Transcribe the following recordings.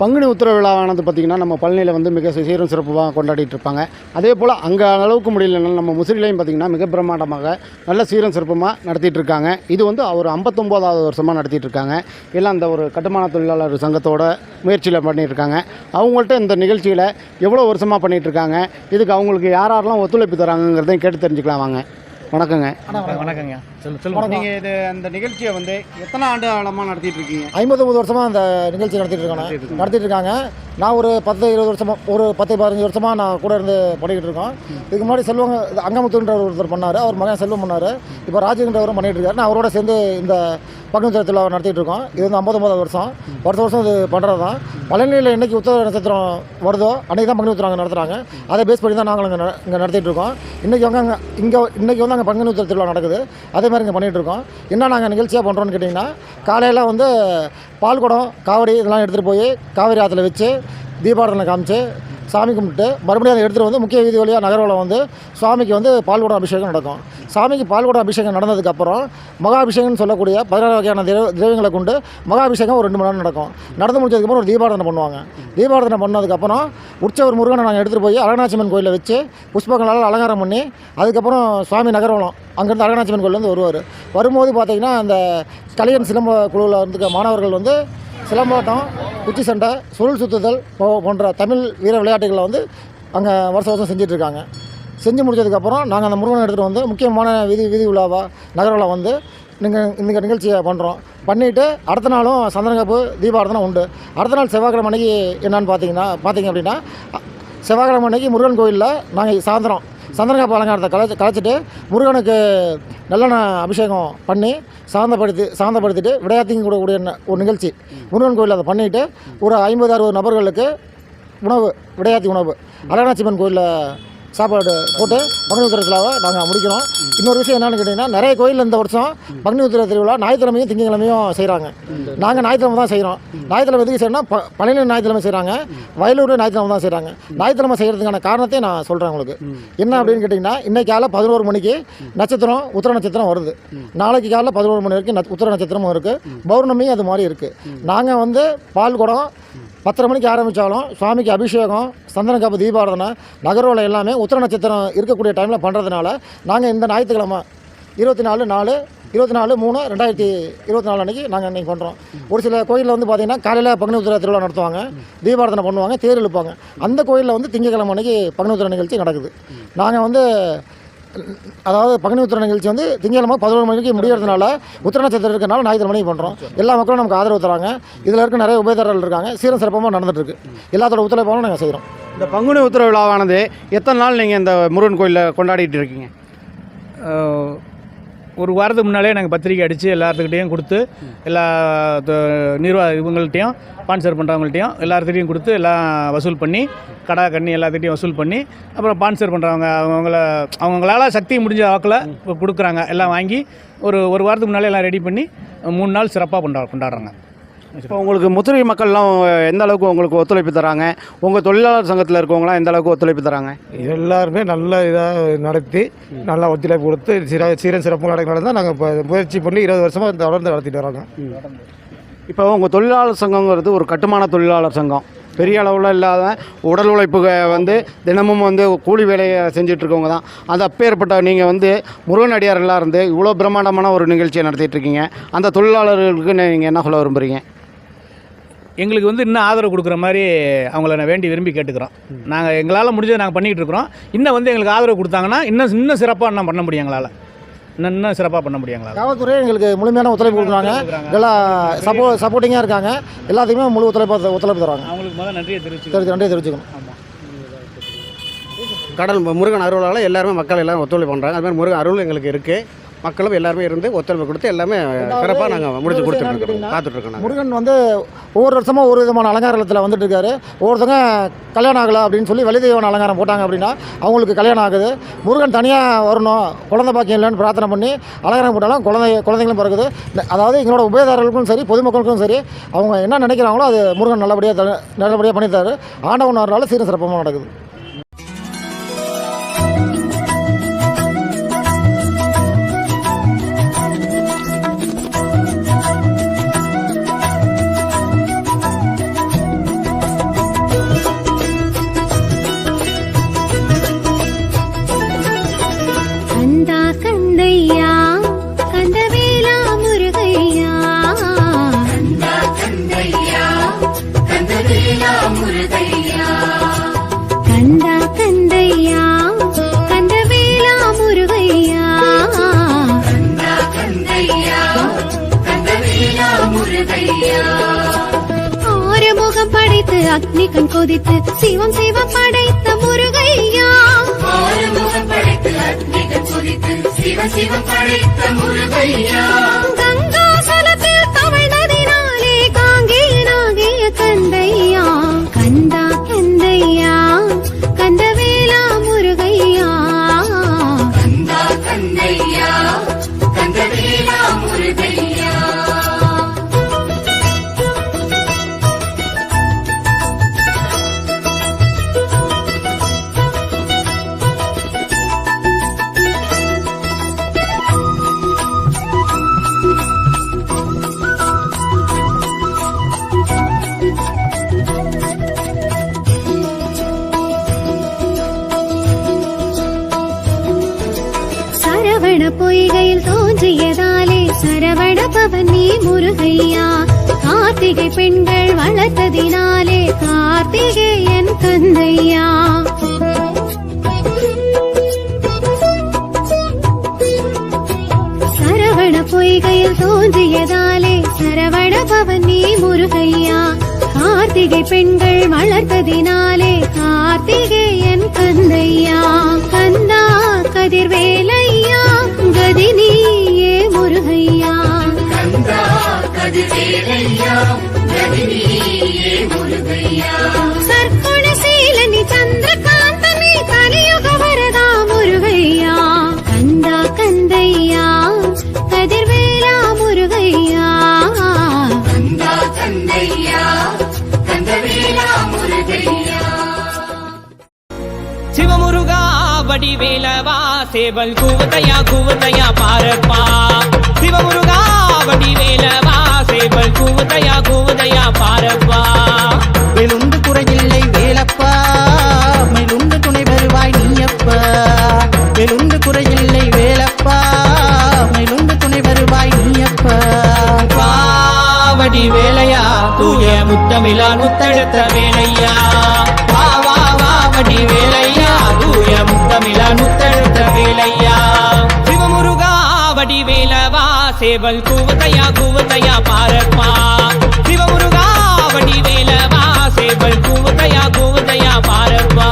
பங்குனி உத்தர விழாவானது பார்த்திங்கன்னா நம்ம பழனியில் வந்து மிக சீரும் சிறப்புமாக கொண்டாடிட்டு இருப்பாங்க. அதே போல் அங்கே அளவுக்கு முடியலனாலும் நம்ம முசிறிலையும் பார்த்திங்கன்னா மிக பிரம்மாண்டமாக நல்ல சீரும் சிறப்புமாக நடத்திட்டு இருக்காங்க. இது வந்து ஒரு ஐம்பத்தொம்போதாவது வருஷமாக நடத்திட்டு இருக்காங்க. எல்லாம் அந்த ஒரு கட்டுமான தொழிலாளர் சங்கத்தோட முயற்சியில் பண்ணியிருக்காங்க இருக்காங்க. அவங்கள்ட்ட இந்த நிகழ்ச்சியில் எவ்வளோ வருஷமாக பண்ணிகிட்டு இருக்காங்க? இதுக்கு அவங்களுக்கு யார் யாரெல்லாம் ஒத்துழைப்பு தராங்கங்கிறதையும் கேட்டு தெரிஞ்சுக்கலாம் வாங்க. வணக்கங்க. வணக்கங்க. சொல்லு சொல்லுங்க. நீங்கள் இது அந்த நிகழ்ச்சியை வந்து எத்தனை ஆண்டு காலமாக நடத்திட்டு இருக்கீங்க? ஐம்பத்தொம்பது வருஷமாக அந்த நிகழ்ச்சி நடத்திட்டு இருக்காங்க நடத்திட்டு இருக்காங்க. நான் ஒரு பத்து இருபது வருஷமா ஒரு பத்து பதினஞ்சு வருஷமாக நான் கூட இருந்து பண்ணிக்கிட்டு இருக்கோம். இதுக்கு முன்னாடி செல்வங்க இது அங்கமுத்துன்ற ஒருத்தர் பண்ணார். அவர் மகன் செல்வம் பண்ணார். இப்போ ராஜேந்திரவரும் பண்ணிட்டு இருக்காரு. நான் அவரோட சேர்ந்து இந்த பங்குனி திருவிழா நடத்திட்டு இருக்கோம். இது வந்து ஐம்பத்தொம்பது வருஷம். வருஷம் வருஷம் இது பண்ணுறது தான் பழனியில் என்னைக்கு உத்தர நட்சத்திரம் வருதோ அன்றைக்கி தான் பங்குனி உத்திரம் நடத்துகிறாங்க அதை பேஸ் பண்ணி தான் நாங்களும் இங்கே இங்கே நடத்திட்டு இருக்கோம். இன்றைக்கி வந்து அங்கே இங்கே இன்றைக்கி வந்து நாங்கள் பங்குனி உத்திர திருவிழா நடக்குது. அதே மாதிரி இங்கே பண்ணிகிட்டு இருக்கோம். என்ன நாங்கள் நிகழ்ச்சியாக பண்ணுறோன்னு கேட்டிங்கன்னா காலையில் வந்து பால்குடம் காவடி இதெல்லாம் எடுத்துகிட்டு போய் காவேரி ஆற்றுல வச்சு தீபாரதனை காமிச்சு சாமி கும்பிட்டு மறுபடியும் அதை எடுத்துகிட்டு வந்து முக்கிய வீதி வழியாக நகர்வில் வந்து சுவாமிக்கு வந்து பால்குடம் அபிஷேகம் நடக்கும். சாமிக்கு பால்குடம் அபிஷேகம் நடந்ததுக்கப்புறம் மகாபிஷேகம்னு சொல்லக்கூடிய பதினாறு வகையான திரவ திரவியங்களை கொண்டு மகாபிஷேகம் ஒரு ரெண்டு மணி நேரம் நடக்கும். நடந்து முடிச்சதுக்கப்புறம் ஒரு தீபாரதனை பண்ணுவாங்க. தீபாரதனை பண்ணதுக்கப்புறம் உற்சவர் முருகனை நாங்கள் எடுத்துகிட்டு போய் அழகநாச்சியம்மன் கோயிலில் வச்சு புஷ்பங்களால் அலங்காரம் பண்ணி அதுக்கப்புறம் சுவாமி நகர்வலம். அங்கேருந்து அழகநாச்சியம்மன் கோயிலேருந்து வருவார். வரும்போது பார்த்திங்கன்னா அந்த கலியன் சிலம்ப குழுவில் இருந்துக்க மாணவர்கள் வந்து சிலம்பாட்டம் குச்சி சண்டை சுருள் சுத்துதல் போ- போன்ற தமிழ் வீர விளையாட்டுகளை வந்து அங்கே வருஷம் வருஷம் செஞ்சிட்ருக்காங்க செஞ்சு முடிச்சதுக்கப்புறம் நாங்கள் அந்த முருகனை எடுத்துகிட்டு வந்து முக்கியமான வீதி வீதி உலாவா நகரில் வந்து நீங்கள் இந்த நிகழ்ச்சியை பண்ணுறோம் பண்ணிவிட்டு அடுத்த நாளும் சந்தனக்காப்பு தீபாரதனை உண்டு. அடுத்த நாள் செவ்வாய்க்கிழமை அன்னைக்கு என்னன்னு பார்த்தீங்கன்னா பார்த்தீங்க அப்படின்னா செவ்வாய்க்கிழமை அன்னைக்கு முருகன் கோயிலில் நாங்கள் சாயந்தரம் சந்தனக்காப்பு அலங்காரத்தை கலைச்சி கலைச்சிட்டு முருகனுக்கு நல்லெண்ணெய் அபிஷேகம் பண்ணி சாந்தப்படுத்தி சாந்தப்படுத்திட்டு விடையாத்திங்க கூடக்கூடிய ஒரு நிகழ்ச்சி. முருகன் கோயிலில் அதை பண்ணிவிட்டு ஒரு ஐம்பது அறுபது நபர்களுக்கு உணவு விடையாத்தி உணவு. அலனாச்சிமன் கோயிலில் சாப்பாடு போட்டு பங்குனி உத்திர திருவிழாவை நாங்கள் முடிக்கிறோம். இன்னொரு விஷயம் என்னென்னு கேட்டிங்கன்னா நிறைய கோயில் இந்த வருஷம் பங்குனி உத்திர திருவிழா ஞாயிற்றுக்கிழமையும் திங்கக்கிழமையும் செய்கிறாங்க நாங்கள் ஞாயிற்றுக்கிழமை தான் செய்கிறோம் ஞாயிற்றுக்கிழமை எதுக்கு செய்யணும்னா ப பழனி ஞாயிற்றுக்கிழமை செய்கிறாங்க வயலூர் ஞாயிற்றுக்கிழமை தான் செய்கிறாங்க ஞாயிற்றுக்கிழமை செய்கிறதுக்கான காரணத்தை நான் சொல்கிறேன் உங்களுக்கு. என்ன அப்படின்னு கேட்டிங்கன்னா இன்றைக்கி காலை பதினோரு மணிக்கு நட்சத்திரம் உத்திர நட்சத்திரம் வருது. நாளைக்கு காலைல பதினோரு மணி வரைக்கும் உத்திர நட்சத்திரமும் இருக்குது பௌர்ணமியும் அது மாதிரி இருக்குது நாங்கள் வந்து பால் குடம் பத்தரை மணிக்கு ஆரம்பித்தாலும் சுவாமிக்கு அபிஷேகம் சந்தன காப்பு தீபாராதனை நகரோலை எல்லாமே உத்திர நட்சத்திரம் இருக்கக்கூடிய டைமில் பண்ணுறதுனால நாங்கள் இந்த ஞாயிற்றுக்கிழமை இருபத்தி நாலு நாலு இருபத்தி நாலு மூணு ரெண்டாயிரத்தி இருபத்தி நாலு அன்றைக்கி நாங்கள் நீங்கள் பண்ணுறோம் ஒரு சில கோயிலில் வந்து பார்த்திங்கன்னா காலையில் பங்குனி உத்திர திருவிழா நடத்துவாங்க. தீபாரதனை பண்ணுவாங்க தேர் இழுப்பாங்க. அந்த கோயிலில் வந்து திங்கக்கிழமை அன்னைக்கு பங்குனி உத்திர நிகழ்ச்சி நடக்குது. நாங்கள் வந்து அதாவது பங்குனி உத்திர நிகழ்ச்சி வந்து திங்கக்கிழமை பதினோரு மணிக்கு முடியறதுனால உத்திர நட்சத்திரம் இருக்கனால ஞாயிற்று மணிக்கு பண்ணுறோம் எல்லா மக்களும் நமக்கு ஆதரவு தராங்க. இதில் இருக்க நிறைய உபயதாரர்கள் இருக்காங்க. சீரம் சிறப்பமாக நடந்துட்டுருக்கு எல்லாத்தோட ஒத்துழைப்பாகவும் நாங்கள் செய்கிறோம் இந்த பங்குனி உத்திர விழாவானது எத்தனை நாள் நீங்கள் இந்த முருகன் கோயிலில் கொண்டாடிட்டு இருக்கீங்க? ஒரு வாரத்துக்கு முன்னாலே நாங்கள் பத்திரிக்கை அடித்து எல்லாத்துக்கிட்டையும் கொடுத்து எல்லா நிர்வாக இவங்கள்ட்டையும் ஸ்பான்சர் பண்ணுறவங்கள்ட்டையும் எல்லாத்துக்கிட்டையும் கொடுத்து எல்லாம் வசூல் பண்ணி கடா கண்ணி எல்லாத்துக்கிட்டையும் வசூல் பண்ணி அப்புறம் ஸ்பான்சர் பண்ணுறவங்க அவங்கவுங்கள அவங்களால சக்தி முடிஞ்ச வாக்கில் கொடுக்குறாங்க. எல்லாம் வாங்கி ஒரு ஒரு வாரத்துக்கு முன்னாலே எல்லாம் ரெடி பண்ணி மூணு நாள் சிறப்பாக கொண்டா கொண்டாடுறாங்க. இப்போ உங்களுக்கு முத்திரை மக்கள்லாம் எந்த அளவுக்கு உங்களுக்கு ஒத்துழைப்பு தராங்க? உங்கள் தொழிலாளர் சங்கத்தில் இருக்கவங்களாம் எந்த அளவுக்கு ஒத்துழைப்பு தராங்க? எல்லாருமே நல்ல இதாக நடத்தி நல்லா ஒத்துழைப்பு கொடுத்து சிற சீரன் சிறப்பு நடக்கிறது தான் நாங்கள் இப்போ முயற்சி பண்ணி இருபது வருஷமாக தொடர்ந்து நடத்திட்டு வரோங்க. இப்போ உங்கள் தொழிலாளர் சங்கங்கிறது ஒரு கட்டுமான தொழிலாளர் சங்கம். பெரிய அளவில் இல்லாத உடல் உழைப்பு வந்து தினமும் வந்து கூலி வேலையை செஞ்சுட்டு இருக்கவங்க தான். அது அப்பேற்பட்ட நீங்கள் வந்து முருகன் அடியார்களாக இருந்து இவ்வளோ பிரம்மாண்டமான ஒரு நிகழ்ச்சியை நடத்திட்டு இருக்கீங்க அந்த தொழிலாளர்களுக்கு நீங்கள் என்ன சொல்ல விரும்புகிறீங்க எங்களுக்கு வந்து இன்னும் ஆதரவு கொடுக்குற மாதிரி அவங்கள நான் வேண்டி விரும்பி கேட்டுக்கிறோம். நாங்கள் எங்களால் முடிஞ்சதை நாங்கள் பண்ணிகிட்டு இருக்கிறோம். இன்னும் வந்து எங்களுக்கு ஆதரவு கொடுத்தாங்கன்னா இன்னும் இன்னும் சிறப்பாக இன்னும் பண்ண முடியும் எங்களால். இன்னும் இன்னும் சிறப்பாக பண்ண முடியும் எங்களால். காவல்துறை எங்களுக்கு முழுமையான ஒத்துழைப்பு கொடுக்குறாங்க. எல்லாம் சப்போ சப்போர்ட்டிங்காக இருக்காங்க. எல்லாத்துக்குமே முழு ஒத்துழைப்பு ஒத்துழைப்பு தராங்க அவங்களுக்கு முதல்ல நன்றியை தெரிவிச்சு தெரிஞ்சு நன்றியை தெரிவிச்சுக்கணும். கடல் முருகன் அருளால் எல்லாருமே மக்கள் எல்லாம் ஒத்துழைப்பு பண்ணுறாங்க அது மாதிரி முருகன் அருள் எங்களுக்கு இருக்குது மக்களும் எல்லாருமே இருந்து ஒத்துழைப்பு கொடுத்து எல்லாமே சிறப்பாக நாங்கள் முடிச்சு கொடுத்துட்ருக்கோம் பார்த்துட்ருக்கோம் முருகன் வந்து ஒவ்வொரு வருஷமும் ஒரு விதமான அலங்காரத்தில் வந்துட்டு இருக்காரு ஒவ்வொருத்தங்க கல்யாணம் ஆகலை அப்படின்னு சொல்லி வலிதெய்வன் அலங்காரம் போட்டாங்க அப்படின்னா அவங்களுக்கு கல்யாணம் ஆகுது. முருகன் தனியாக வரணும் குழந்தை பாக்கியம் இல்லைன்னு பிரார்த்தனை பண்ணி அலங்காரம் போட்டாலும் குழந்தை குழந்தைங்களும் பிறகுது. அதாவது எங்களோட உபயதாரர்களுக்கும் சரி பொதுமக்களுக்கும் சரி அவங்க என்ன நினைக்கிறாங்களோ அது முருகன் நல்லபடியாக த- நல்லபடியாக பண்ணித்தாரு. ஆண்டவன் வரனால சீர சிறப்பமாக நடக்குது. முருகையா? கந்தா கந்தையா கந்தவேலா முருகையா? கந்தா கந்தையா கந்தவேலா முருகையா? ஆறுமுகம் படைத்து அக்னிகம் கொதித்து சிவம் சிவம் படைத்த முருகையா? ஆறுமுகம் படைத்து அக்னிகம் கொதித்து சிவ சிவம் படைத்த முருகையா? பொய்கையில் தோன்றியதாலே சரவண பவன் நீ முருகையா. கார்த்திகை பெண்கள் வளர்த்ததினாலே கார்த்திகை என் கந்தையா சரவண பொய்கையில் தோன்றியதாலே சரவண பவன் நீ முருகையா. கார்த்திகை பெண்கள் வளர்த்ததினாலே கார்த்திகேயன் கந்தையா கந்தா கதிர்வே சர்க்குணசீலனி சந்திரகாந்தனி கலியுக வரதா முருகையா. கந்தா கந்தையா கதிர்வேலா முருகையா. சிவமுருகா வடிவேலவா சேவல் கூவத்தையா கூவத்தையா பாரப்பா. சிவமுருகா வடிவேலவா சேவல் கூவத்தையா கூவத்தையா பாரப்பா. வெளுண்டு குறையில்லை வேலப்பா. மேலுண்டு துணை வருவாய் நீயப்பா. வெளுண்டு குறையில்லை வேலப்பா. மேலுண்டு துணை வருவாய் நீயப்பா. பாவடி வேலையா தூய முத்தமிழா முத்தெடுத்த வேலையா. வா வா வாவடி வேலையா தூய முத்தமிழா முத்தெடுத்த வேலையா. சிவமுருகா வடி வேலவா சேவல் கூவத்தையா கூவத்தையா பாரப்பா. சிவமுருகா வடிவேலவா சேவல் கூவத்தையா கூவத்தையா பாரப்பா.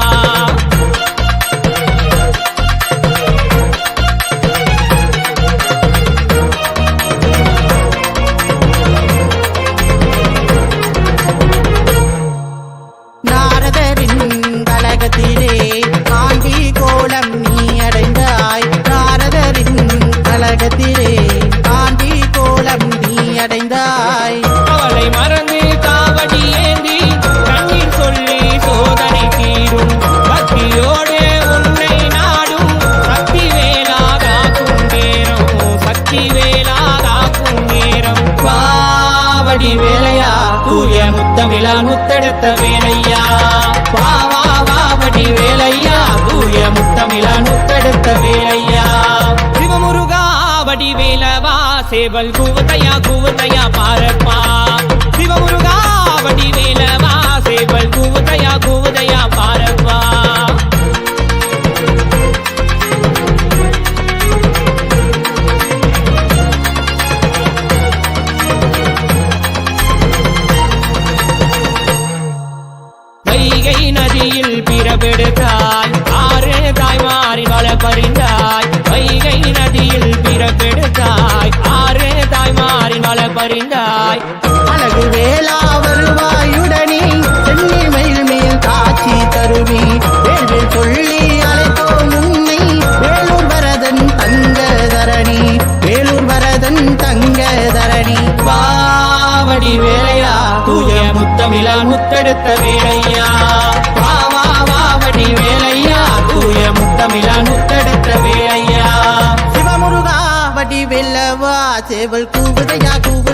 பாடி வேலையா? தூய முத்தமிழா முத்தெடுத்த வேலையா? வா வா வாவடி வேலையா? தூய முத்தமிழா முத்தெடுத்த வேலையா? சிவமுருகா வடி வேலவா சேவல் கூவத்தையா கூவத்தையா பாரப்பா. சிவமுருகா வடி வேலவா அறிந்தாய். அழகு வேளா வருவாயுடனே சென்னி மயில் மேல் காட்சி தருவி. வேள்வேல் சொல்லி அழைத்தோம் உன்னை. வேலூர் வரதன் தங்க தரணி. வேலூர் வரதன் தங்க தரணி. பாவடி வேலையா? தூய முத்தமிழா முத்தெடுத்த வேலையா? வா வேலையா? தூய முத்தமிழா முத்தெடுத்த வேலையா? சிவமுருகா வடி வெல்லவா? சேவல் கூவுதையா கூவு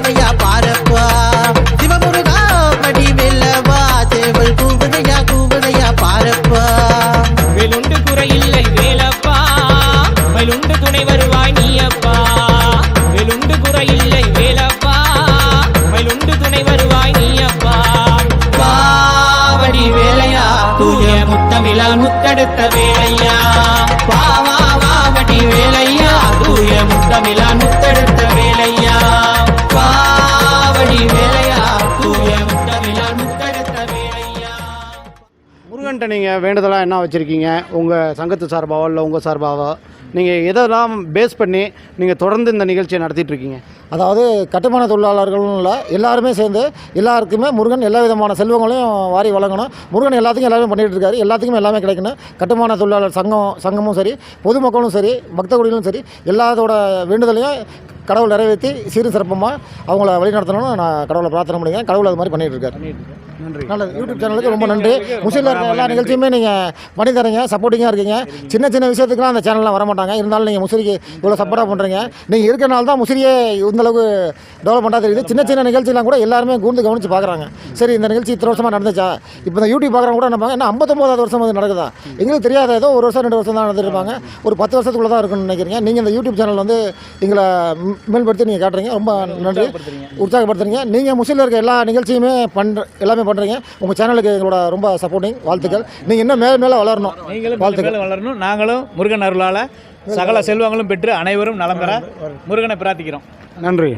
முருகன்ட்ட நீங்கள் வேண்டுதலாக என்ன வச்சுருக்கீங்க? உங்கள் சங்கத்து சார்பாவோ இல்லை உங்கள் சார்பாவோ? நீங்கள் எதெல்லாம் பேஸ் பண்ணி நீங்கள் தொடர்ந்து இந்த நிகழ்ச்சியை நடத்திட்டு இருக்கீங்க அதாவது கட்டுமான தொழிலாளர்களும் இல்லை எல்லாருமே சேர்ந்து எல்லாருக்குமே முருகன் எல்லா விதமான செல்வங்களையும் வாரி வழங்கணும். முருகன் எல்லாத்துக்கும் எல்லாமே பண்ணிகிட்டு இருக்காரு எல்லாத்துக்குமே எல்லாமே கிடைக்கணும். கட்டுமான தொழிலாளர் சங்கம் சங்கமும் சரி பொதுமக்களும் சரி பக்த குடிகளும் சரி எல்லாத்தோட வேண்டுதலையும் கடவுள் நிறைவேற்றி சீரும் சிறப்பமாக அவங்கள வழிநடத்தணும்னு நான் கடவுளை பிரார்த்தனை பண்ணிக்கிறேன். கடவுள் அது மாதிரி பண்ணிகிட்டு இருக்காரு நன்றி. நல்லது. யூடியூப் சேனலுக்கு ரொம்ப நன்றி. முஸ்லீமில் இருக்க எல்லா நிகழ்ச்சியுமே நீங்கள் பண்ணி தரீங்க சப்போர்ட்டிங்காக இருக்கீங்க. சின்ன சின்ன விஷயத்துக்குலாம் அந்த சேனல்லாம் வர மாட்டாங்க இருந்தாலும் நீங்கள் முசிறிக்கு இவ்வளோ சப்போர்ட்டாக பண்ணுறீங்க நீங்கள் இருக்கனால தான் முசிறியே இந்த அளவுக்கு டெவலப்மெண்ட்டாக தெரியுது. சின்ன சின்ன நிகழ்ச்சியெல்லாம் கூட எல்லாருமே கூர்ந்து கவனித்து பார்க்குறாங்க சரி இந்த நிகழ்ச்சி இத்தனை வருஷமாக நடந்துச்சா? இப்போ இந்த யூடியூப் பார்க்குறவங்க கூட நம்ம என்ன ஐம்பத்தொம்போதாவது வருஷம் அது நடக்குதா? எங்களுக்கு தெரியாத ஏதோ ஒரு வருஷம் ரெண்டு வருஷம் தான் நடந்துருப்பாங்க. ஒரு பத்து வருஷத்துக்குள்ள தான் இருக்குன்னு நினைக்கிறீங்க. நீங்கள் இந்த யூடியூப் சேனல் வந்து எங்களை மேம்படுத்தி நீங்கள் காட்டுறீங்க. ரொம்ப நன்றி. உற்சாகப்படுத்துறீங்க. நீங்கள் முஸ்லீமில் இருக்க எல்லா நிகழ்ச்சியுமே பண்ணுற எல்லாமே பண்ணுறீங்க உங்கள் சேனலுக்கு எங்களோட ரொம்ப சப்போர்ட்டிங் வாழ்த்துக்கள். நீங்கள் இன்னும் மேலே மேலே வளரணும். நீங்களும் வாழ்த்துக்கள். வளரணும். நாங்களும் முருகன் அருளால் சகல செல்வங்களும் பெற்று அனைவரும் நலம் பெற முருகனை பிரார்த்திக்கிறோம். நன்றி.